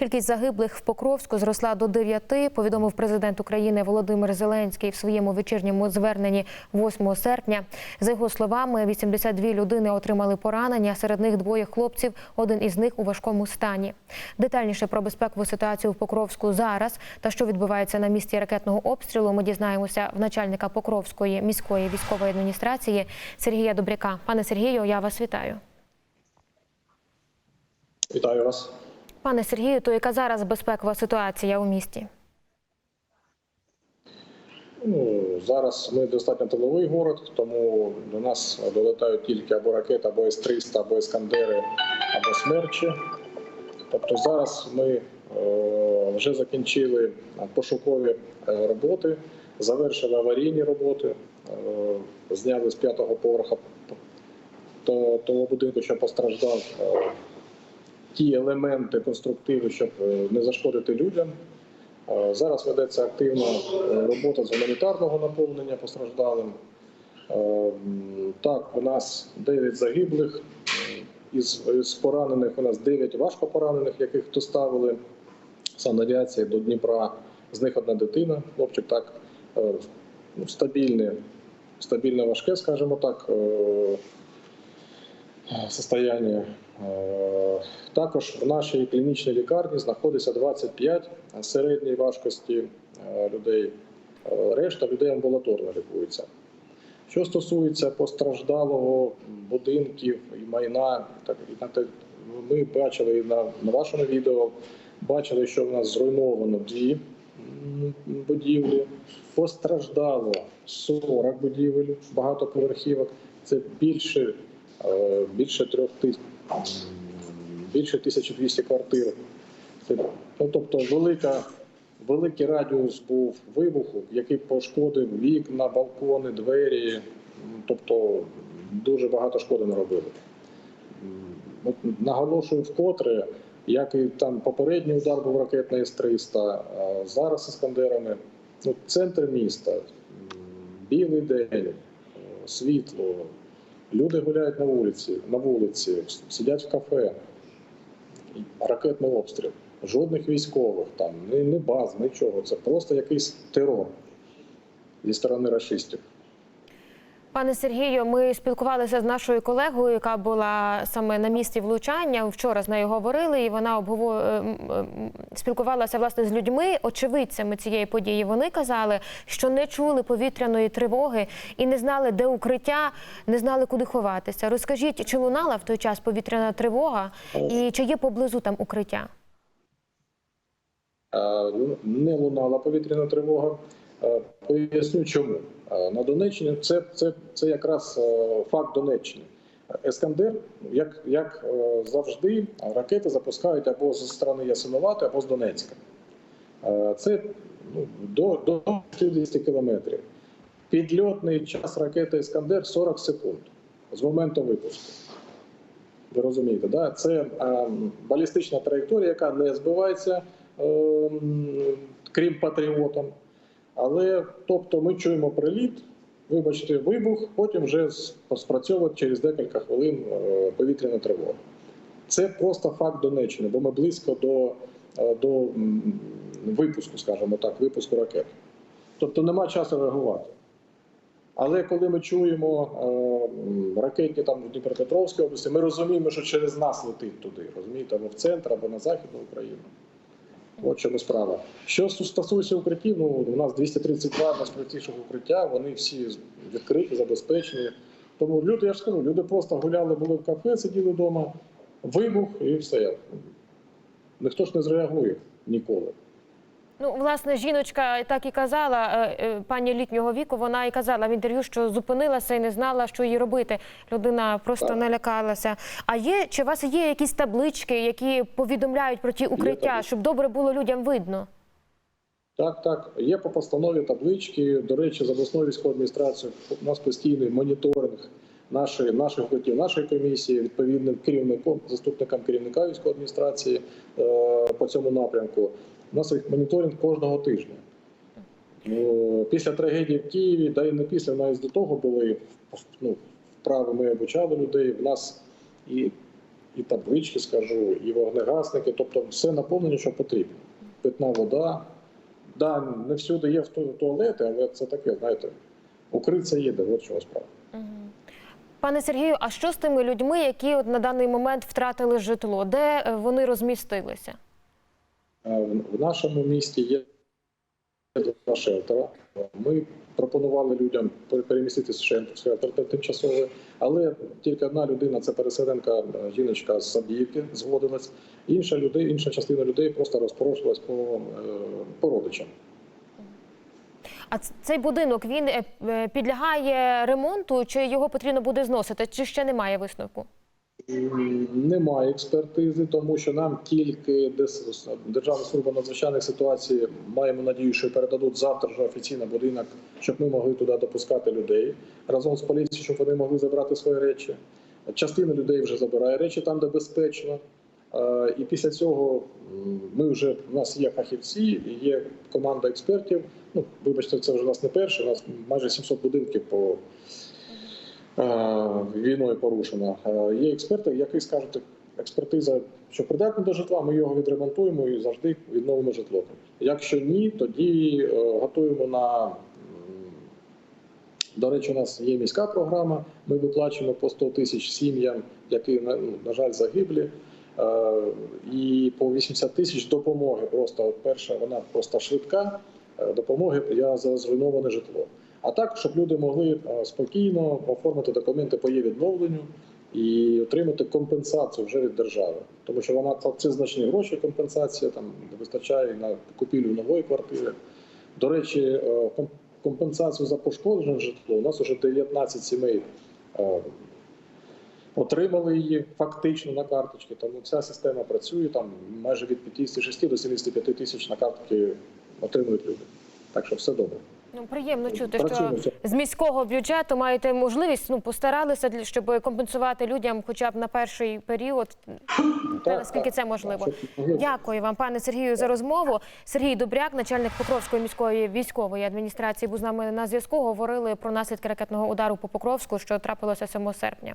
Кількість загиблих в Покровську зросла до 9, повідомив президент України Володимир Зеленський в своєму вечірньому зверненні 8 серпня. За його словами, 82 людини отримали поранення. Серед них двоє хлопців. Один із них у важкому стані. Детальніше про безпекову ситуацію в Покровську зараз та що відбувається на місці ракетного обстрілу. Ми дізнаємося в начальника Покровської міської військової адміністрації Сергія Добряка. Пане Сергію, я вас вітаю. Вітаю вас. Пане Сергію, то яка зараз безпекова ситуація у місті? Ну, зараз ми достатньо тиловий город, тому до нас долетають тільки або ракети, або С-300, або Іскандери, або смерчі. Тобто зараз ми е, вже закінчили пошукові е, роботи, завершили аварійні роботи, е, зняли з п'ятого поверха то- того будинку, що постраждав, ті елементи конструктиви, щоб е, не зашкодити людям. Е, Зараз ведеться активна е, робота з гуманітарного наповнення постраждалим. Так, у нас 9 загиблих. Із, поранених у нас 9 важко поранених, яких доставили санавіації до Дніпра. З них одна дитина, хлопчик так ну, стабільне, стабільне важке, скажімо так, е. Е, Також в нашій клінічній лікарні знаходиться 25 середньої важкості е, людей. Е, Решта людей амбулаторно лікується. Що стосується постраждалого будинків і майна, ми бачили на, на вашому відео, бачили, що в нас зруйновано дві будівлі. Постраждало 40 будівель, багатоповерхівок. Це більше, більше трьох тисяч, більше 1200 квартир. Ну, тобто велика, великий радіус був вибуху, який пошкодив вікна, балкони, двері. Тобто дуже багато шкоди наробили. От наголошую вкотре, як і там попередній удар був ракетний С-300, а зараз іскандерами. Ну, центр міста, білий день, е, світло, люди гуляють на вулиці, на вулиці, сидять в кафе. Ракетний обстріл. Жодних військових, там, ні, баз, нічого. Це просто якийсь терор зі сторони расистів. Пане Сергію, ми спілкувалися з нашою колегою, яка була саме на місці влучання. Вчора з нею говорили, і вона обгово... е, м, спілкувалася власне з людьми, очевидцями цієї події. Вони казали, що не чули повітряної тривоги і не знали, де укриття, не знали, куди ховатися. Розкажіть, чи лунала в той час повітряна тривога, і чи є поблизу там укриття? Е, не лунала повітряна тривога. Поясню чому. Е, На Донеччині це, це, це якраз е, факт Донеччини. Ескандер, як, як е, завжди, ракети запускають або зі сторони Ясиновати, або з Донецька. Це ну, до, до 60 кілометрів. Підльотний час ракети Іскандер 40 секунд з моменту випуску. Ви розумієте, да? це е, балістична траєкторія, яка не збивається, е, крім патріотом. Але тобто ми чуємо приліт, вибачте, вибух, потім вже с- спрацьовує через декілька хвилин е, повітряна тривога. Це просто факт Донеччини, бо ми близько до, е, до випуску, скажімо так, випуску ракет. Тобто нема часу реагувати. Але коли ми чуємо е, ракетні там в Дніпропетровській області, ми розуміємо, що через нас летить туди, розумієте, або в центр, або на Західну Україну. От чому справа. Що стосується укриттів, ну у нас 232 найспростіших укриття, вони всі відкриті, забезпечені. Тому люди, я ж скажу, люди просто гуляли, були в кафе, сиділи вдома, вибух і все. Ніхто ж не зреагує ніколи. Ну, власне, жіночка так і казала, е, е, пані літнього віку, вона і казала в інтерв'ю, що зупинилася і не знала, що їй робити. Людина просто Так. не лякалася. А є чи у вас є якісь таблички, які повідомляють про ті укриття, щоб добре було людям видно? Так, так. Є по постанові таблички. До речі, з обласною військовою адміністрацією у нас постійний моніторинг нашої, наших укриттів, нашої комісії, відповідним керівником, заступникам керівника військової адміністрації е, по цьому напрямку. У нас їх моніторинг кожного тижня. Ну, Після трагедії в Києві, да і не після, навіть до того були ну, вправи, ми обучали людей. В нас і і таблички, скажу, і вогнегасники, тобто все наповнення, що потрібно. Питна вода. Да, не всюди є туалети, але це таке, знаєте, укритися є, де от чого справа. Пане Сергію, а що з тими людьми, які от на даний момент втратили житло? Де е, вони розмістилися? Е, В нашому місті є два шелтера. Ми пропонували людям пере- переміститися в шелтер тимчасовий, але тільки одна людина, це переселенка е, жіночка з Сабіївки, згодилась. Інша людей, інша частина людей просто розпорошилась по, по родичам. А цей будинок він е, е, підлягає ремонту, чи його потрібно буде зносити, чи ще немає висновку? Немає експертизи, тому що нам тільки Державна служба надзвичайних ситуацій маємо надію, що передадуть завтра вже офіційно будинок, щоб ми могли туди допускати людей разом з поліцією, щоб вони могли забрати свої речі. Частина людей вже забирає речі там, де безпечно. Е, І після цього ми вже у нас є фахівці, є команда експертів. Ну, вибачте, це вже у нас не перше. У нас майже 700 будинків по е, війною порушено. Е, Є експерти, які скажуть, експертиза, що придатна до житла, ми його відремонтуємо і завжди відновимо житло. Якщо ні, тоді е, готуємо на. До речі, у нас є міська програма. Ми виплачуємо по 100 тисяч сім'ям, які на, ну, жаль загиблі. І по 80 тисяч допомоги. Просто перша, вона просто швидка допомоги я за зруйноване житло. А так, щоб люди могли е, спокійно оформити документи по її відновленню і отримати компенсацію вже від держави, тому що вона це- значні гроші. Компенсація там вистачає на купівлю нової квартири. До речі, е, компенсацію за пошкоджене житло у нас вже 19 сімей е, отримали її фактично на карточки. Тому ця система працює там майже від 56 до 75 тисяч на картки отримують люди. Так що все добре. Ну приємно чути, Працюємо що з міського бюджету маєте можливість ну постаралися для щоб компенсувати людям, хоча б на перший період. Та наскільки це можливо? могли Дякую вам, пане Сергію, за розмову. Сергій Добряк, начальник Покровської міської військової адміністрації, був з нами на зв'язку. Говорили про наслідки ракетного удару по Покровську, що трапилося 7 серпня.